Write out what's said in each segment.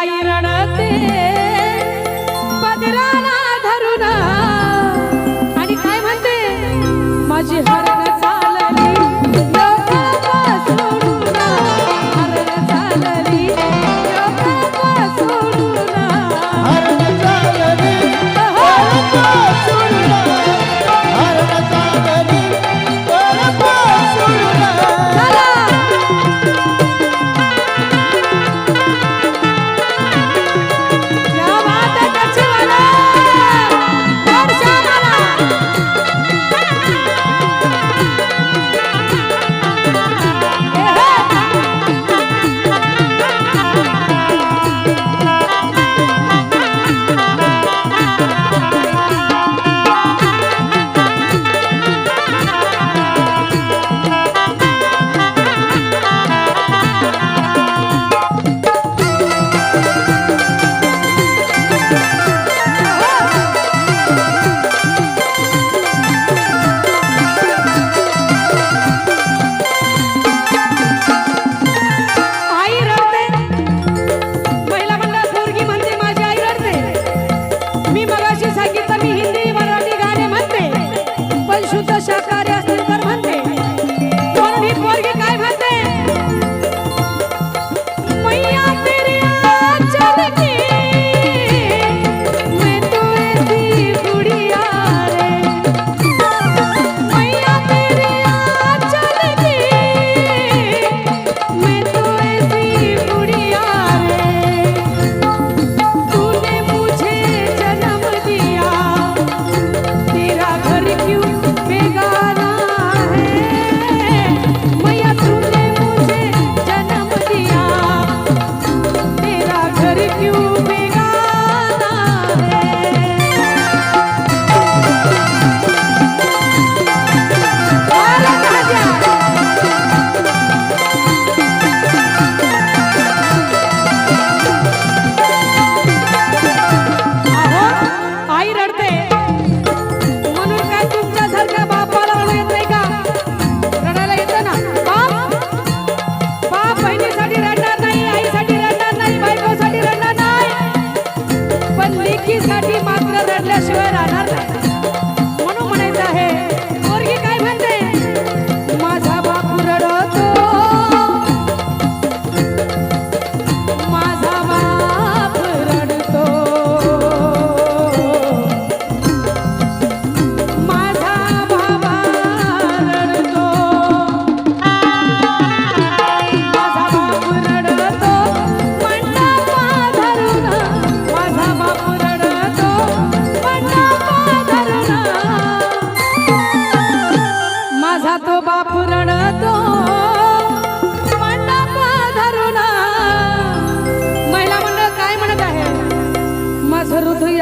ஆயிரட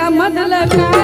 हृदया मधलं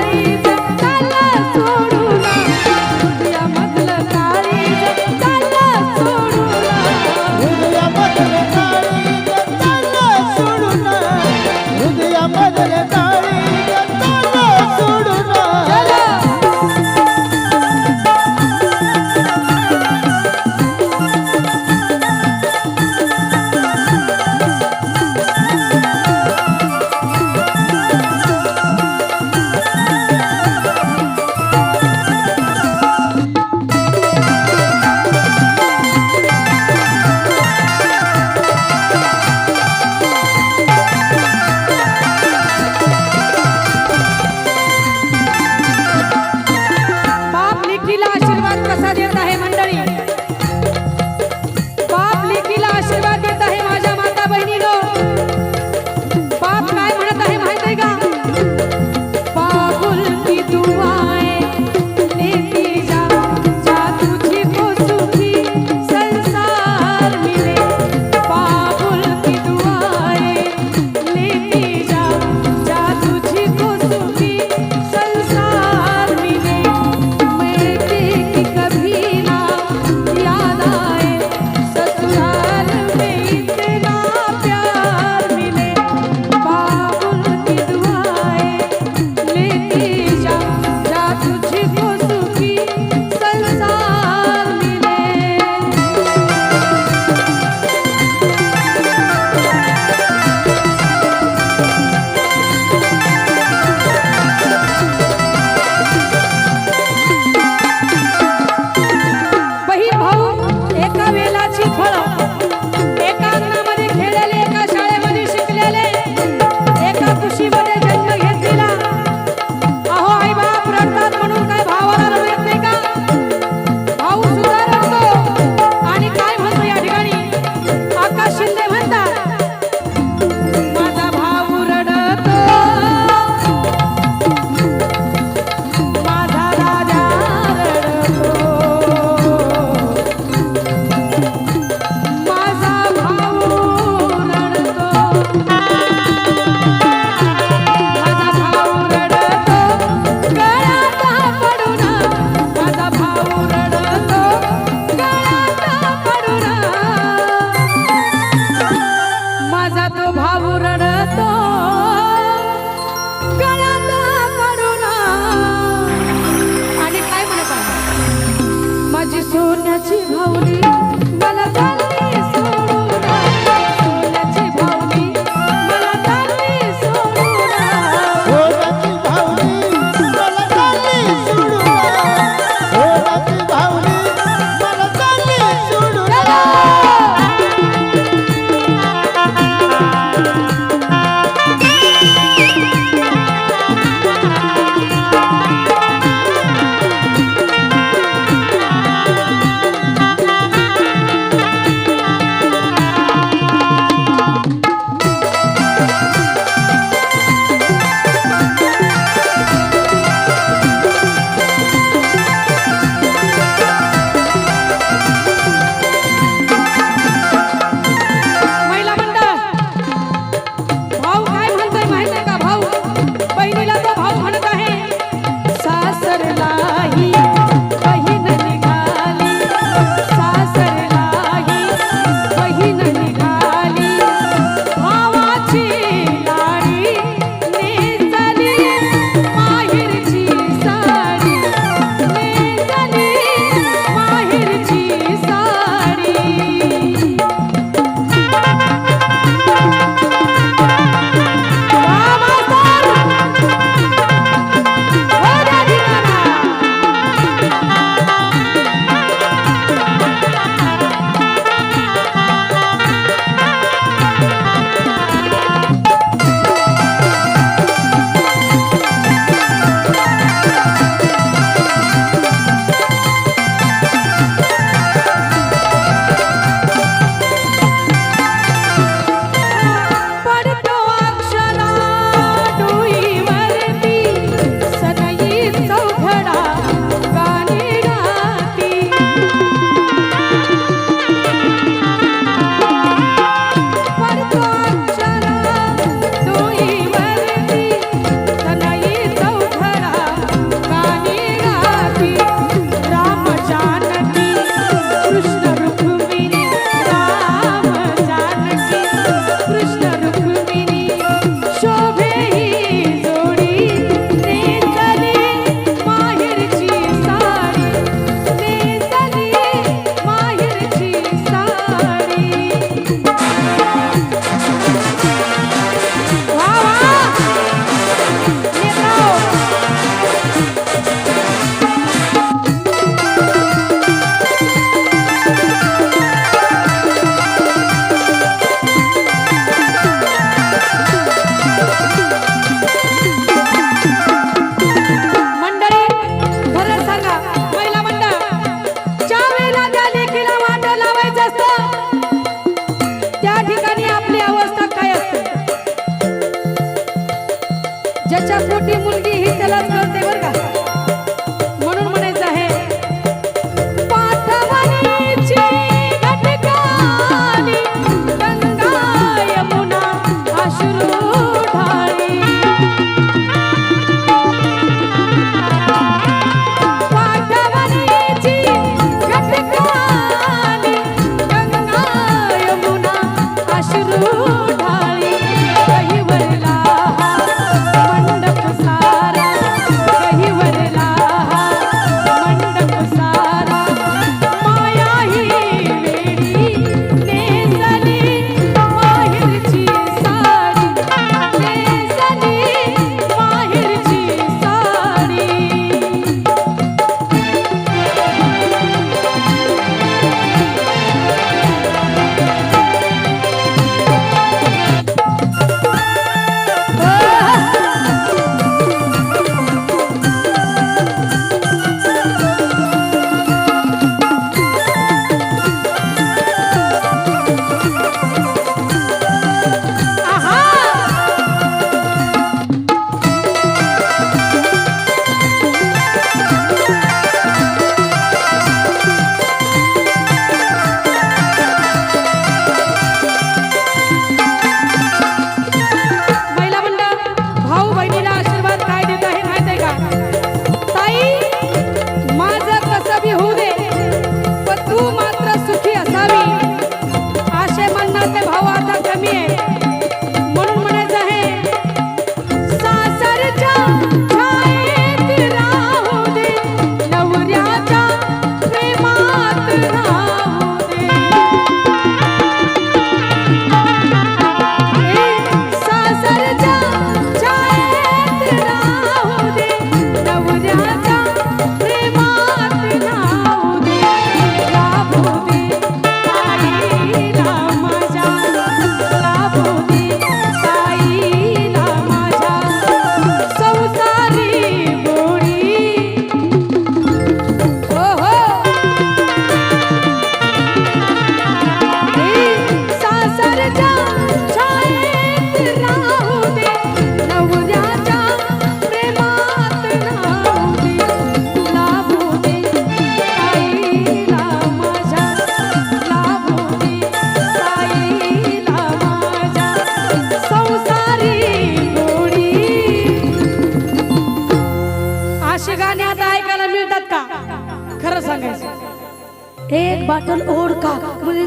बाटल ओढ का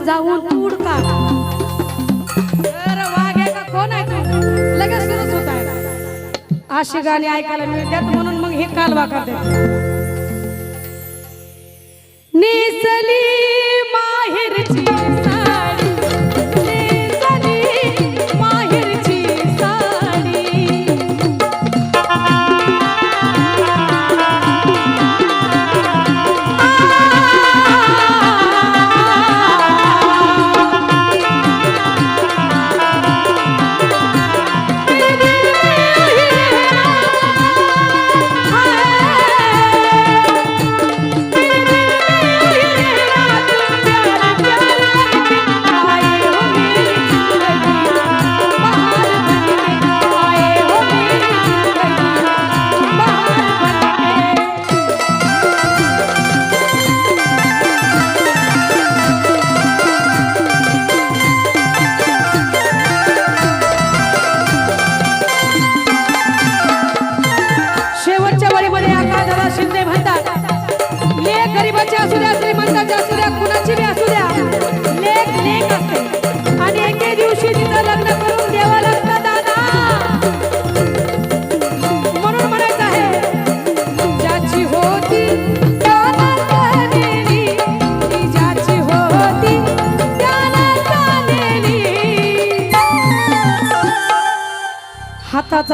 जाऊन तूड का? कोण आहे तू? लगेच सुरूच होत. आहे अशी गाणी ऐकायला मिळतात म्हणून मग हे कालवा करते. निसली माहेरची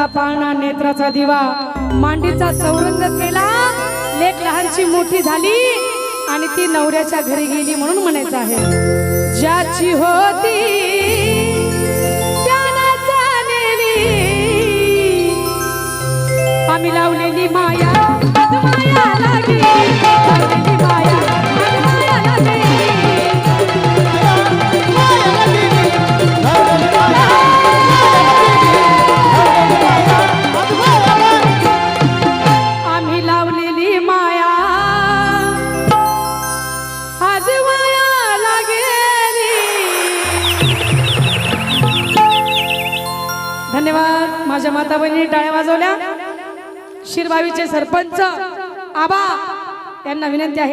हाताचा पाळणा नेत्राचा दिवा. मांडीचा चौरंग केला. लेक लहानची मोठी झाली आणि ती नवऱ्याच्या घरी गेली म्हणून म्हणायचं आहे. ज्याची होती आम्ही लावलेली माया. सरपंच आबा यांना विनंती आहे.